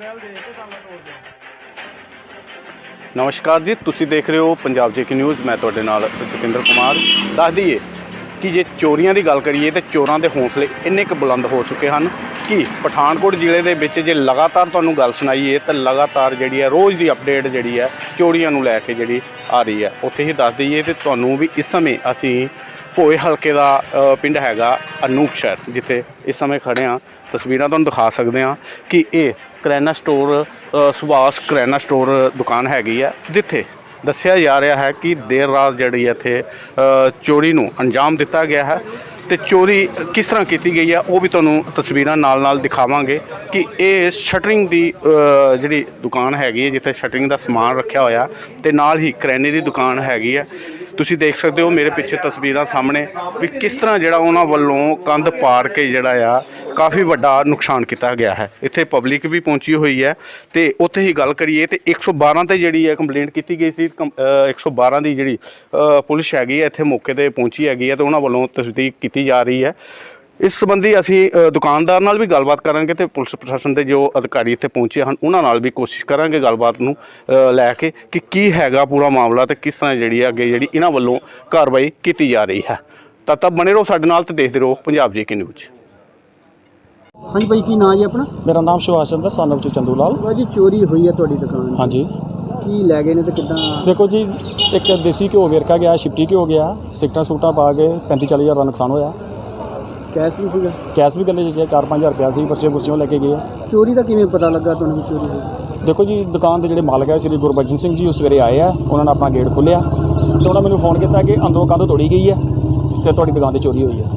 ਚੱਲ ਦੇਖ ਕੇ ਸਾਨੂੰ ਤੋੜ ਦੇ ਨਮਸਕਾਰ ਜੀ, ਤੁਸੀਂ ਦੇਖ ਰਹੇ ਹੋ ਪੰਜਾਬ ਜੇਕੇ ਨਿਊਜ਼। ਮੈਂ ਤੁਹਾਡੇ ਨਾਲ ਜਤਿੰਦਰ ਕੁਮਾਰ। ਦੱਸ ਦਈਏ ਕਿ ਜੇ ਚੋਰੀਆਂ ਦੀ ਗੱਲ ਕਰੀਏ ਤੇ ਚੋਰਾਂ ਦੇ ਹੌਸਲੇ ਇੰਨੇ ਕੁ ਬੁਲੰਦ ਹੋ ਚੁੱਕੇ ਹਨ ਕਿ ਪਠਾਨਕੋਟ ਜ਼ਿਲ੍ਹੇ ਦੇ ਵਿੱਚ ਜੇ ਲਗਾਤਾਰ ਤੁਹਾਨੂੰ ਗੱਲ ਸੁਣਾਈਏ ਤਾਂ ਲਗਾਤਾਰ ਜਿਹੜੀ ਹੈ, ਰੋਜ਼ ਦੀ ਅਪਡੇਟ ਜਿਹੜੀ ਹੈ, ਚੋਰੀਆਂ ਨੂੰ ਲੈ ਕੇ ਜਿਹੜੀ ਆ ਰਹੀ ਹੈ। ਉੱਥੇ ਹੀ ਦੱਸ ਦਈਏ ਤੇ ਤੁਹਾਨੂੰ ਵੀ ਇਸ ਸਮੇਂ ਅਸੀਂ ਭੋਏ ਹਲਕੇ ਦਾ ਪਿੰਡ ਹੈਗਾ ਅਨੂਪ ਸ਼ਹਿਰ, ਜਿੱਥੇ ਇਸ ਸਮੇਂ ਖੜੇ ਹਾਂ। ਤਸਵੀਰਾਂ ਤੁਹਾਨੂੰ ਦਿਖਾ ਸਕਦੇ ਹਾਂ ਕਿ ਇਹ ਕਰਿਆਨਾ ਸਟੋਰ ਸੁਭਾਸ਼ ਕਰਿਆਨਾ ਸਟੋਰ ਦੁਕਾਨ ਹੈਗੀ ਹੈ ਜਿੱਥੇ ਦੱਸਿਆ ਜਾ ਰਿਹਾ ਹੈ ਕਿ ਦੇਰ ਰਾਤ ਜਿਹੜੀ ਇੱਥੇ ਚੋਰੀ ਨੂੰ ਅੰਜਾਮ ਦਿੱਤਾ ਗਿਆ ਹੈ। ਤੇ ਚੋਰੀ ਕਿਸ ਤਰ੍ਹਾਂ ਕੀਤੀ ਗਈ ਹੈ ਉਹ ਵੀ ਤੁਹਾਨੂੰ ਤਸਵੀਰਾਂ ਨਾਲ-ਨਾਲ ਦਿਖਾਵਾਂਗੇ ਕਿ ਇਹ ਸ਼ਟਰਿੰਗ ਦੀ ਜਿਹੜੀ ਦੁਕਾਨ ਹੈਗੀ ਹੈ ਜਿੱਥੇ ਸ਼ਟਰਿੰਗ ਦਾ ਸਮਾਨ ਰੱਖਿਆ ਹੋਇਆ, ਤੇ ਨਾਲ ਹੀ ਕਰਿਆਨੇ ਦੀ ਦੁਕਾਨ ਹੈਗੀ ਹੈ ਤੁਸੀਂ ਦੇਖ ਸਕਦੇ ਹੋ ਮੇਰੇ ਪਿੱਛੇ ਤਸਵੀਰਾਂ ਸਾਹਮਣੇ ਵੀ ਕਿਸ ਤਰ੍ਹਾਂ ਜਿਹੜਾ ਉਹਨਾਂ ਵੱਲੋਂ ਕੰਧ ਪਾੜ ਕੇ ਜਿਹੜਾ ਆ ਕਾਫੀ ਵੱਡਾ ਨੁਕਸਾਨ ਕੀਤਾ ਗਿਆ ਹੈ। ਇੱਥੇ ਪਬਲਿਕ ਵੀ ਪਹੁੰਚੀ ਹੋਈ ਹੈ ਤੇ ਉੱਥੇ ਹੀ ਗੱਲ ਕਰੀਏ ਤੇ 112 ਤੇ ਜਿਹੜੀ ਹੈ ਕੰਪਲੇਂਟ ਕੀਤੀ ਗਈ ਸੀ ਕੰਪ- ਅ, 112 ਦੀ ਜਿਹੜੀ ਪੁਲਿਸ ਹੈਗੀ ਹੈ ਇੱਥੇ ਮੌਕੇ ਤੇ ਪਹੁੰਚੀ ਹੈਗੀ ਹੈ ਤੇ ਉਹਨਾਂ ਵੱਲੋਂ ਤਸਦੀਕ ਕੀਤੀ ਜਾ ਰਹੀ ਹੈ। ਇਸ ਸੰਬੰਧੀ ਅਸੀਂ ਅ, ਦੁਕਾਨਦਾਰ ਨਾਲ ਵੀ ਗੱਲਬਾਤ ਕਰਾਂਗੇ ਤੇ ਪੁਲਿਸ ਪ੍ਰਸ਼ਾਸਨ ਦੇ ਜੋ ਅਧਿਕਾਰੀ ਇੱਥੇ ਪਹੁੰਚੇ ਹਨ ਉਹਨਾਂ ਨਾਲ ਵੀ ਕੋਸ਼ਿਸ਼ ਕਰਾਂਗੇ ਗੱਲਬਾਤ ਨੂੰ ਅ, ਲੈ ਕੇ ਕਿ ਕੀ ਹੈਗਾ ਪੂਰਾ ਮਾਮਲਾ ਤੇ ਕਿਸ ਤਰ੍ਹਾਂ ਜਿਹੜੀ ਹੈ ਅੱਗੇ ਜਿਹੜੀ ਇਹਨਾਂ ਵੱਲੋਂ ਕਾਰਵਾਈ ਕੀਤੀ ਜਾ ਰਹੀ ਹੈ। ਤਾਂ ਤਾਂ ਬਣੇ ਰਹੋ ਸਾਡੇ ਨਾਲ ਤੇ ਦੇਖਦੇ ਰਹੋ ਪੰਜਾਬ ਜੀ ਕੇ ਨਿਊਜ਼ ਹਾਂਜੀ ਭਾਈ ਕੀ ਨਾਂ ਜੀ ਆਪਣਾ? ਮੇਰਾ ਨਾਮ ਸੁਭਾਸ਼ ਚੰਦਰ ਸਾਨਵ ਚ ਚੰਦੂ ਲਾਲ ਭਾਜੀ ਚੋਰੀ ਹੋਈ ਹੈ ਤੁਹਾਡੀ ਦੁਕਾਨ। ਹਾਂਜੀ। ਕੀ ਲੈ ਗਏ ਨੇ ਤੇ ਕਿੱਦਾਂ? ਦੇਖੋ ਜੀ ਇੱਕ ਦੇਸੀ ਘਿਓ ਵੇਰਕਾ ਗਿਆ ਸ਼ਿਫਟੀ ਘਿਓ ਗਿਆ ਸਿਕਟਾਂ ਸੂਟਾਂ ਪਾ ਕੇ 35 40 ਹਜ਼ਾਰ ਦਾ ਨੁਕਸਾਨ ਹੋਇਆ। ਕੈਸ਼ ਵੀ ਸੀਗਾ? ਕੈਸ਼ ਵੀ ਗੱਲੇ ਜੇ 4-5000 ਰੁਪਇਆ ਸੀ ਪਰਚੇ ਪੁਰਚੀਆਂ ਲੈ ਕੇ ਗਏ ਆ। ਚੋਰੀ ਦਾ ਕਿਵੇਂ ਪਤਾ ਲੱਗਾ ਤੁਹਾਨੂੰ ਵੀ ਚੋਰੀ ਹੋਈ ਦੇਖੋ ਜੀ ਦੁਕਾਨ ਦੇ ਜਿਹੜੇ ਮਾਲਕ ਹੈ ਸ੍ਰੀ ਗੁਰਬਚਨ ਸਿੰਘ ਜੀ ਉਹ ਸਵੇਰੇ ਆਏ ਆ ਉਹਨਾਂ ਨੇ ਆਪਣਾ ਗੇਟ ਖੋਲ੍ਹਿਆ ਤੇ ਉਹਨਾਂ ਮੈਨੂੰ ਫੋਨ ਕੀਤਾ ਕਿ ਅੰਦਰੋਂ ਕੰਧ ਤੋੜੀ ਗਈ ਹੈ ਤੇ ਤੁਹਾਡੀ ਦੁਕਾਨ ਤੇ ਚੋਰੀ ਹੋਈ ਹੈ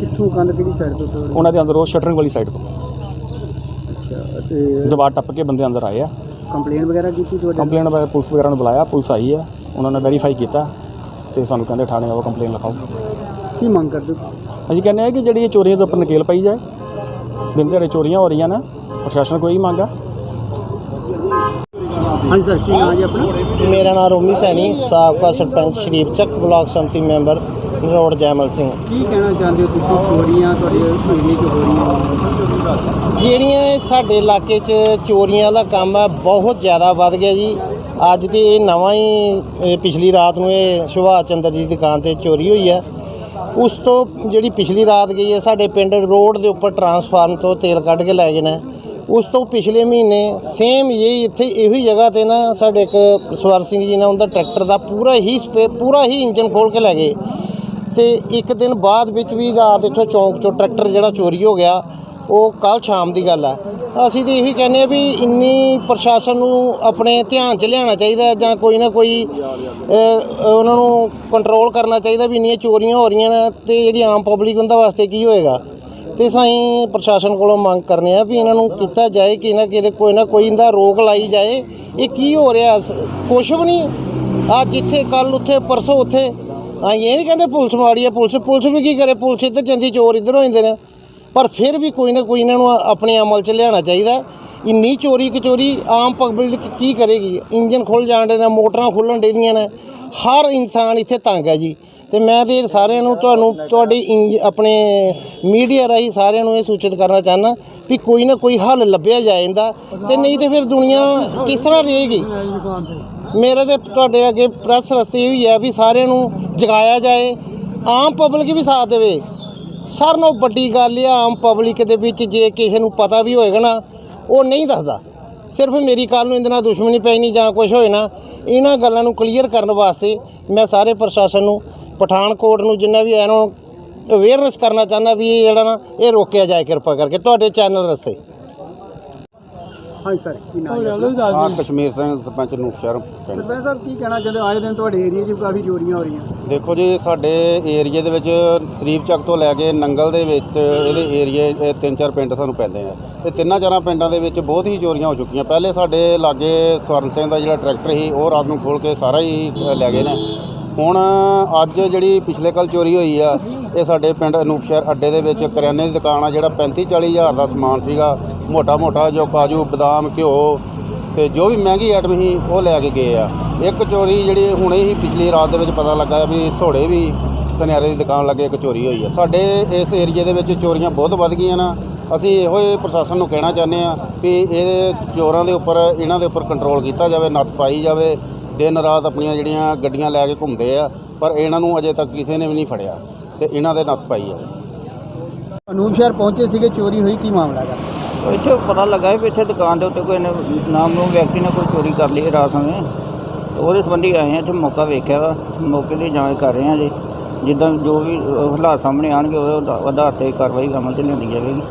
ਕਿੱਥੋਂ ਕੰਧ ਕਿਹੜੀ ਸਾਈਡ ਤੋਂ ਤੋੜੀ ਉਹਨਾਂ ਦੇ ਅੰਦਰੋਂ ਸ਼ਟਰਿੰਗ ਵਾਲੀ ਸਾਈਡ ਤੋਂ। ਅੱਛਾ ਤੇ ਦੀਵਾਰ ਟੱਪ ਕੇ ਬੰਦੇ ਅੰਦਰ ਆਏ ਆ। ਕੰਪਲੇਨ ਵਗੈਰਾ ਕੀਤੀ ਤੁਹਾਡੇ ਕੰਪਲੇਨ ਬਾਰੇ ਪੁਲਿਸ ਵਗੈਰਾ ਨੂੰ ਬੁਲਾਇਆ ਪੁਲਿਸ ਆਈ ਹੈ ਉਹਨਾਂ ਨੇ ਵੈਰੀਫਾਈ ਕੀਤਾ ਤੇ ਸਾਨੂੰ ਕਹਿੰਦੇ ਥਾਣੇ ਆਓ ਕੰਪਲੇਨ ਲਿਖਾਓ। ਕੀ ਮੰਗ ਕਰਦੇ ਹੋ? ਅਸੀਂ ਕਹਿੰਦੇ ਆ ਕਿ ਜਿਹੜੀ ਇਹ ਚੋਰੀਆਂ ਦੇ ਉੱਪਰ ਨਕੇਲ ਪਾਈ ਜਾਏ ਦਿਨ ਦਿਹਾੜੇ ਚੋਰੀਆਂ ਹੋ ਰਹੀਆਂ ਨੇ ਪ੍ਰਸ਼ਾਸਨ ਕੋਈ ਮੰਗ ਆ? ਹਾਂਜੀ ਸਰ ਕੀ ਨਾਂ ਜੀ ਆਪਣਾ? ਮੇਰਾ ਨਾਮ ਰੋਮੀ ਸੈਣੀ ਸਾਬਕਾ ਸਰਪੰਚ ਸ਼ਰੀਫ ਚੱਕ ਬਲਾਕ ਸੰਮਤੀ ਮੈਂਬਰ ਰੋਡ ਜੈਮਲ ਸਿੰਘ। ਕੀ ਕਹਿਣਾ ਚਾਹੁੰਦੇ ਹੋ ਤੁਸੀਂ? ਚੋਰੀਆਂ ਤੁਹਾਡੇ ਏਰੀਏ 'ਚ ਹੋ ਰਹੀਆਂ ਜਿਹੜੀਆਂ ਸਾਡੇ ਇਲਾਕੇ 'ਚ ਚੋਰੀਆਂ ਦਾ ਕੰਮ ਹੈ ਬਹੁਤ ਜ਼ਿਆਦਾ ਵੱਧ ਗਿਆ ਜੀ। ਅੱਜ ਤੇ ਇਹ ਨਵਾਂ ਹੀ ਇਹ ਪਿਛਲੀ ਰਾਤ ਨੂੰ ਇਹ ਸੁਭਾਸ਼ ਚੰਦਰ ਜੀ ਦੀ ਦੁਕਾਨ ਤੇ ਚੋਰੀ ਹੋਈ ਹੈ ਉਸ ਤੋਂ ਜਿਹੜੀ ਪਿਛਲੀ ਰਾਤ ਗਈ ਹੈ, ਸਾਡੇ ਪਿੰਡ ਰੋਡ ਦੇ ਉੱਪਰ ਟਰਾਂਸਫਾਰਮ ਤੋਂ ਤੇਲ ਕੱਢ ਕੇ ਲੈ ਗਏ ਨੇ। ਉਸ ਤੋਂ ਪਿਛਲੇ ਮਹੀਨੇ ਸੇਮ ਇਹ ਇੱਥੇ ਇਹੋ ਹੀ ਜਗ੍ਹਾ ਤੇ ਨਾ ਸਾਡੇ ਇੱਕ ਸਵਰ ਸਿੰਘ ਜੀ ਨੇ ਉਹਦਾ ਟਰੈਕਟਰ ਦਾ ਪੂਰਾ ਹੀ ਸਪੇ ਪੂਰਾ ਹੀ ਇੰਜਨ ਖੋਲ ਕੇ ਲੈ ਗਏ। ਤੇ ਇੱਕ ਦਿਨ ਬਾਅਦ ਵਿੱਚ ਵੀ ਰਾਤ ਇੱਥੋਂ ਚੌਂਕ ਚੋਂ ਟਰੈਕਟਰ ਜਿਹੜਾ ਚੋਰੀ ਹੋ ਗਿਆ, ਉਹ ਕੱਲ ਸ਼ਾਮ ਦੀ ਗੱਲ ਹੈ। ਅਸੀਂ ਤਾਂ ਇਹੀ ਕਹਿੰਦੇ ਆ ਵੀ ਇੰਨੀ ਪ੍ਰਸ਼ਾਸਨ ਨੂੰ ਆਪਣੇ ਧਿਆਨ 'ਚ ਲਿਆਉਣਾ ਚਾਹੀਦਾ ਜਾਂ ਕੋਈ ਨਾ ਕੋਈ ਉਹਨਾਂ ਨੂੰ ਕੰਟਰੋਲ ਕਰਨਾ ਚਾਹੀਦਾ ਵੀ ਇੰਨੀਆਂ ਚੋਰੀਆਂ ਹੋ ਰਹੀਆਂ ਨੇ ਤੇ ਜਿਹੜੀ ਆਮ ਪਬਲਿਕ ਉਹਨਾਂ ਵਾਸਤੇ ਕੀ ਹੋਏਗਾ। ਤੇ ਸਾਈਂ ਪ੍ਰਸ਼ਾਸਨ ਕੋਲੋਂ ਮੰਗ ਕਰਨੇ ਆ ਵੀ ਇਹਨਾਂ ਨੂੰ ਕੀਤਾ ਜਾਏ, ਕਿ ਨਾ ਕਿਤੇ ਕੋਈ ਨਾ ਕੋਈ ਇਹਦਾ ਰੋਕ ਲਾਈ ਜਾਏ। ਇਹ ਕੀ ਹੋ ਰਿਹਾ? ਕੁਛ ਵੀ ਨਹੀਂ। ਆ ਜਿੱਥੇ ਕੱਲ ਉੱਥੇ, ਪਰਸੋਂ, ਉੱਥੇ। ਆ ਇਹ ਨਹੀਂ ਕਹਿੰਦੇ ਪੁਲਿਸ ਮਾੜੀ ਹੈ ਪੁਲਿਸ ਪੁਲਿਸ ਵੀ ਕੀ ਕਰੇ? ਪੁਲਿਸ ਇੱਧਰ ਜਾਂਦੀ, ਚੋਰ ਇੱਧਰ ਹੋ ਜਾਂਦੇ ਨੇ। ਪਰ ਫਿਰ ਵੀ ਕੋਈ ਨਾ ਕੋਈ ਇਹਨਾਂ ਨੂੰ ਆਪਣੇ ਅਮਲ 'ਚ ਲਿਆਉਣਾ ਚਾਹੀਦਾ। ਇੰਨੀ ਚੋਰੀ ਕਚੋਰੀ ਆਮ ਪਬਲਿਕ ਕੀ ਕਰੇਗੀ? ਇੰਜਨ ਖੁੱਲ ਜਾਣ ਦੇ ਨੇ ਮੋਟਰਾਂ ਖੁੱਲਣ ਡੀਆਂ ਨੇ। ਹਰ ਇਨਸਾਨ ਇੱਥੇ ਤੰਗ ਹੈ ਜੀ। ਤੇ ਮੈਂ ਤੇ ਸਾਰਿਆਂ ਨੂੰ ਤੁਹਾਨੂੰ, ਤੁਹਾਡੀ ਇੰਜ- ਆਪਣੇ ਮੀਡੀਆ ਰਾਹੀਂ ਸਾਰਿਆਂ ਨੂੰ ਇਹ ਸੂਚਿਤ ਕਰਨਾ ਚਾਹੁੰਦਾ ਵੀ ਕੋਈ ਨਾ ਕੋਈ ਹੱਲ ਲੱਭਿਆ ਜਾਏ ਇਹਦਾ ਤੇ ਨਹੀਂ ਤੇ ਫਿਰ ਦੁਨੀਆ ਕਿਸ ਤਰ੍ਹਾਂ ਰਹੇਗੀ? ਮੇਰੇ ਤੇ ਤੁਹਾਡੇ ਅੱਗੇ ਪ੍ਰੈਸ ਰਸਤੇ ਹੋਈ ਹੈ ਵੀ ਸਾਰਿਆਂ ਨੂੰ ਜਗਾਇਆ ਜਾਏ। ਆਮ ਪਬਲਿਕ ਵੀ ਸਾਥ ਦੇਵੇ। ਸਾਰਿਆਂ ਨੂੰ ਵੱਡੀ ਗੱਲ ਆ, ਆਮ ਪਬਲਿਕ ਦੇ ਵਿੱਚ ਜੇ ਕਿਸੇ ਨੂੰ ਪਤਾ ਵੀ ਹੋਏਗਾ ਨਾ, ਉਹ ਨਹੀਂ ਦੱਸਦਾ। ਸਿਰਫ ਮੇਰੀ ਕੱਲ ਨੂੰ ਇਹਦੇ ਨਾਲ ਦੁਸ਼ਮਣੀ ਪੈਣੀ ਜਾਂ ਕੁਝ ਹੋਏ ਨਾ, ਇਹਨਾਂ ਗੱਲਾਂ ਨੂੰ ਕਲੀਅਰ ਕਰਨ ਵਾਸਤੇ ਮੈਂ ਸਾਰੇ ਪ੍ਰਸ਼ਾਸਨ ਨੂੰ ਪਠਾਨਕੋਟ ਨੂੰ ਜਿੰਨਾ ਵੀ ਇਹਨਾਂ ਨੂੰ ਅਵੇਅਰਨੈਸ ਕਰਨਾ ਚਾਹੁੰਦਾ ਵੀ ਇਹ ਜਿਹੜਾ ਨਾ, ਇਹ ਰੋਕਿਆ ਜਾਏ ਕਿਰਪਾ ਕਰਕੇ, ਤੁਹਾਡੇ ਚੈਨਲ ਰਸਤੇ। ਹਾਂਜੀ ਸਰ ਕੀ ਆਪਣਾ? ਕਸ਼ਮੀਰ ਸਿੰਘ ਸਰਪੰਚ ਨੂਪਸ਼ਹਿਰ ਪਿੰਡ। ਸਰਪੰਚ ਸਾਹਿਬ ਕੀ ਕਹਿਣਾ ਚਾਹੁੰਦੇ ਹੋ? ਆਏ ਦਿਨ ਤੁਹਾਡੇ ਏਰੀਏ 'ਚ ਵੀ ਕਾਫੀ ਚੋਰੀਆਂ ਹੋ ਰਹੀਆਂ। ਦੇਖੋ ਜੀ ਸਾਡੇ ਏਰੀਏ ਦੇ ਵਿੱਚ ਸਰੀਪ ਚੱਕ ਤੋਂ ਲੈ ਕੇ ਨੰਗਲ ਦੇ ਵਿੱਚ ਇਹਦੇ ਏਰੀਏ ਇਹ ਤਿੰਨ ਚਾਰ ਪਿੰਡ ਸਾਨੂੰ ਪੈਂਦੇ ਆ। ਇਹ ਤਿੰਨਾਂ ਚਾਰਾਂ ਪਿੰਡਾਂ ਦੇ ਵਿੱਚ ਬਹੁਤ ਹੀ ਚੋਰੀਆਂ ਹੋ ਚੁੱਕੀਆਂ। ਪਹਿਲੇ ਸਾਡੇ ਲਾਗੇ ਸਵਰਨ ਸਿੰਘ ਦਾ ਜਿਹੜਾ ਟਰੈਕਟਰ ਸੀ ਉਹ ਰਾਤ ਨੂੰ ਖੋਲ ਕੇ ਸਾਰਾ ਹੀ ਅ, ਲੈ ਗਏ ਨੇ। ਹੁਣ ਅੱਜ ਜਿਹੜੀ ਪਿਛਲੇ ਕੱਲ ਚੋਰੀ ਹੋਈ ਆ ਇਹ ਸਾਡੇ ਪਿੰਡ ਅਨੂਪਸ਼ਹਿਰ ਅੱਡੇ ਦੇ ਵਿੱਚ ਕਰਿਆਨੇ ਦੀ ਦੁਕਾਨ ਆ ਜਿਹੜਾ 35 40 ਹਜ਼ਾਰ ਦਾ ਸਮਾਨ ਸੀਗਾ। ਮੋਟਾ ਮੋਟਾ ਜੋ ਕਾਜੂ, ਬਦਾਮ, ਘਿਓ ਤੇ ਜੋ ਵੀ ਮਹਿੰਗੀ ਆਈਟਮ ਸੀ, ਉਹ ਲੈ ਕੇ ਗਏ ਆ। ਇੱਕ ਚੋਰੀ ਜਿਹੜੀ ਹੁਣੇ ਹੀ ਪਿਛਲੀ ਰਾਤ ਦੇ ਵਿੱਚ ਪਤਾ ਲੱਗਾ ਵੀ ਸੋੜੇ ਵੀ ਸੁਨਿਆਰੇ ਦੀ ਦੁਕਾਨ ਲੱਗੇ ਇੱਕ ਚੋਰੀ ਹੋਈ ਆ। ਸਾਡੇ ਇਸ ਏਰੀਏ ਦੇ ਵਿੱਚ ਚੋਰੀਆਂ ਬਹੁਤ ਵੱਧ ਗਈਆਂ ਨਾ। ਅਸੀਂ ਇਹੋ ਹੀ ਪ੍ਰਸ਼ਾਸਨ ਨੂੰ ਕਹਿਣਾ ਚਾਹੁੰਦੇ ਆ ਵੀ ਇਹ ਚੋਰਾਂ ਦੇ ਉੱਪਰ, ਇਹਨਾਂ ਦੇ ਉੱਪਰ ਕੰਟਰੋਲ ਕੀਤਾ ਜਾਵੇ, ਨੱਥ ਪਾਈ ਜਾਵੇ। ਦਿਨ ਰਾਤ ਆਪਣੀਆਂ ਜਿਹੜੀਆਂ ਗੱਡੀਆਂ ਲੈ ਕੇ ਘੁੰਮਦੇ ਆ, ਪਰ ਇਹਨਾਂ ਨੂੰ ਅਜੇ ਤੱਕ ਕਿਸੇ ਨੇ ਵੀ ਨਹੀਂ ਫੜਿਆ ਤੇ ਇਹਨਾਂ ਦੇ ਨੱਥ ਪਾਈ ਆ। ਅਨੂਪ ਸ਼ਹਿਰ ਪਹੁੰਚੇ ਸੀਗੇ, ਚੋਰੀ ਹੋਈ, ਕੀ ਮਾਮਲਾ ਹੈ ਇੱਥੇ ਪਤਾ ਲੱਗਾ ਵੀ ਇੱਥੇ ਦੁਕਾਨ ਦੇ ਉੱਤੇ ਕੋਈ ਨੇ ਨਾਮ ਨੂੰ ਵਿਅਕਤੀ ਨੇ ਕੋਈ ਚੋਰੀ ਕਰ ਲਈ ਹੈ ਰਾਤ ਸਮੇਂ। ਤੇ ਉਹਦੇ ਸੰਬੰਧੀ ਆਏ ਹਾਂ, ਇੱਥੇ ਮੌਕਾ ਵੇਖਿਆ ਵਾ, ਮੌਕੇ ਦੀ ਜਾਂਚ ਕਰ ਰਹੇ ਹਾਂ ਜੀ। ਜਿੱਦਾਂ ਜੋ ਵੀ ਹਾਲਾਤ ਸਾਹਮਣੇ ਆਣਗੇ ਉਹਦੇ ਆਧਾਰ ਤੇ ਕਾਰਵਾਈ ਅਮਲ 'ਚ ਲਿਆਂਦੀ ਜਾਵੇਗੀ।